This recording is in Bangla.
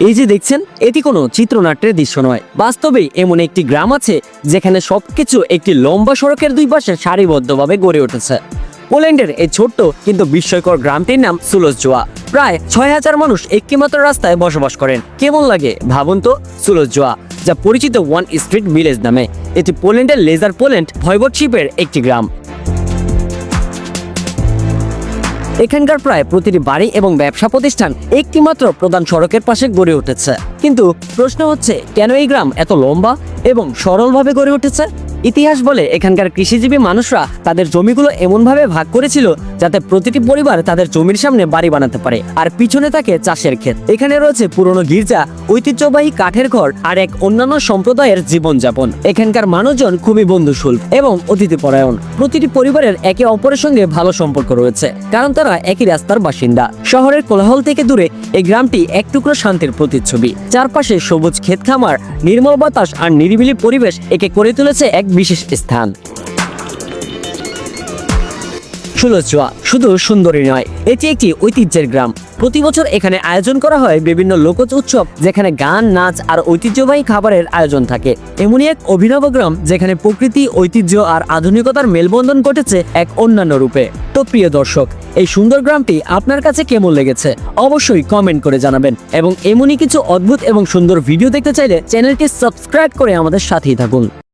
এই যে দেখছেন, এটি কোনো চিত্রনাট্যের দৃশ্য নয়। বাস্তবে এমন একটি গ্রাম আছে, যেখানে সবকিছু একটি লম্বা সড়কের দুই পাশে সারিবদ্ধভাবে গড়ে উঠেছে। পোল্যান্ডের এই ছোট্ট কিন্তু বিস্ময়কর গ্রামটির নাম সুলজজোয়া প্রায় ছয় হাজার মানুষ একটি মাত্র রাস্তায় বসবাস করেন। কেমন লাগে ভাবুন তো? সুলজজোয়া যা পরিচিত ওয়ান স্ট্রিট ভিলেজ নামে। এটি পোল্যান্ডের লেজার পোল্যান্ড ভয়বটশিপের একটি গ্রাম। এখানকার প্রায় প্রতিটি বাড়ি এবং ব্যবসা প্রতিষ্ঠান একটিমাত্র প্রধান সড়কের পাশে গড়ে উঠেছে। কিন্তু প্রশ্ন হচ্ছে, কেন এই গ্রাম এত লম্বা এবং সরলভাবে গড়ে উঠেছে? ইতিহাস বলে এখানকার কৃষিজীবী মানুষরা তাদের জমিগুলো এমনভাবে ভাগ করেছিল যাতে প্রতিটি পরিবার তাদের জমির সামনে বাড়ি বানাতে পারে। আর পিছনে থাকে চাষের ক্ষেত। এখানে রয়েছে পুরনো গির্জা, ঐতিহ্যবাহী কাঠের ঘর আর এক অন্যান্য সম্প্রদায়ের জীবনযাপন। এখানকার মানুষজন খুবই বন্ধুসুলভ এবং অতিথিপরায়ণ। প্রতিটি পরিবারের একে অপরের সঙ্গে ভালো সম্পর্ক রয়েছে, কারণ তারা একই রাস্তার বাসিন্দা। শহরের কোলাহল থেকে দূরে এই গ্রামটি এক টুকরো শান্তির প্রতিচ্ছবি। চারপাশে সবুজ ক্ষেত খামার নির্মল বাতাস আর নিরিবিলি পরিবেশ একে করে তুলেছে এক বিশেষ স্থান। সুলচুয়া শুধু সুন্দরী নয়, এটি একটি ঐতিহ্যের গ্রাম। প্রতি বছর এখানে আয়োজন করা হয় বিভিন্ন লোকজ উৎসব, যেখানে গান, নাচ আর ঐতিহ্যবাহী খাবারের আয়োজন থাকে। এমনই এক অভিনব গ্রাম, যেখানে প্রকৃতি, ঐতিহ্য আর আধুনিকতার মেলবন্ধন ঘটেছে এক অন্যান্য রূপে। তো প্রিয় দর্শক, এই সুন্দর গ্রামটি আপনার কাছে কেমন লেগেছে? অবশ্যই কমেন্ট করে জানাবেন। এবং এমনই কিছু অদ্ভুত এবং সুন্দর ভিডিও দেখতে চাইলে চ্যানেলটি সাবস্ক্রাইব করে আমাদের সাথেই থাকুন।